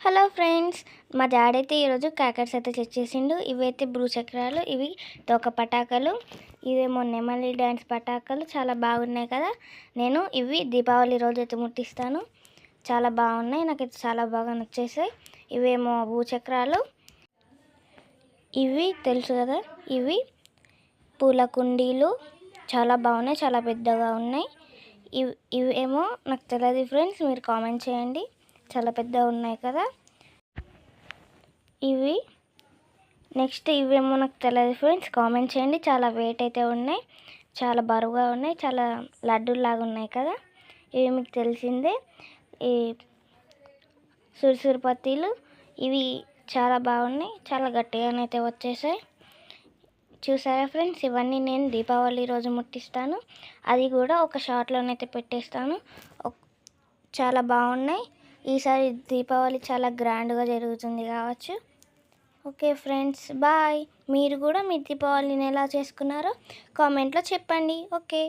Hello friends మా daddy అయితే ఈరోజు క్రాకర్స్ అయితే తెచ్చేసిండు ఇవైతే బ్రూ చక్రాలు ఇవి తోక పటాకాలు ఇవేమో నెమలి డ్యాన్స్ పటాకలు చాలా బాగున్నాయి కదా. నేను ఇవి దీపావళి రోజు అయితే ముట్టిస్తాను. చాలా బాగున్నాయి నాకైతే చాలా బాగా నచ్చేసాయి. ఇవేమో భూచక్రాలు ఇవి తెలుసు కదా ఇవి పూల కుండీలు చాలా బాగున్నాయి చాలా పెద్దగా ఉన్నాయి. ఇవి ఇవేమో నాకు తెలియదు ఫ్రెండ్స్ మీరు కామెంట్ చేయండి. చాలా పెద్దగా ఉన్నాయి కదా. ఇవి నెక్స్ట్ ఇవేమో నాకు తెలియదు ఫ్రెండ్స్. కామెంట్ చేయండి. చాలా వెయిట్ అయితే ఉన్నాయి. చాలా బరువుగా ఉన్నాయి. చాలా లడ్డూలాగా ఉన్నాయి కదా. ఇవి మీకు తెలిసిందే. ఈ సురుసురుపత్తిలు ఇవి చాలా బాగున్నాయి. చాలా గట్టిగానైతే వచ్చేసాయి. చూసారా ఫ్రెండ్స్? ఇవన్నీ నేను దీపావళి రోజు ముట్టిస్తాను. అది కూడా ఒక షార్ట్లోనైతే పెట్టేస్తాను. చాలా బాగున్నాయి. ఈసారి దీపావళి చాలా గ్రాండ్గా జరుగుతుంది కావచ్చు. Okay friends bye. మీరు కూడా మీ దీపావళిని ఎలా చేసుకున్నారో కామెంట్లో చెప్పండి. ఓకే.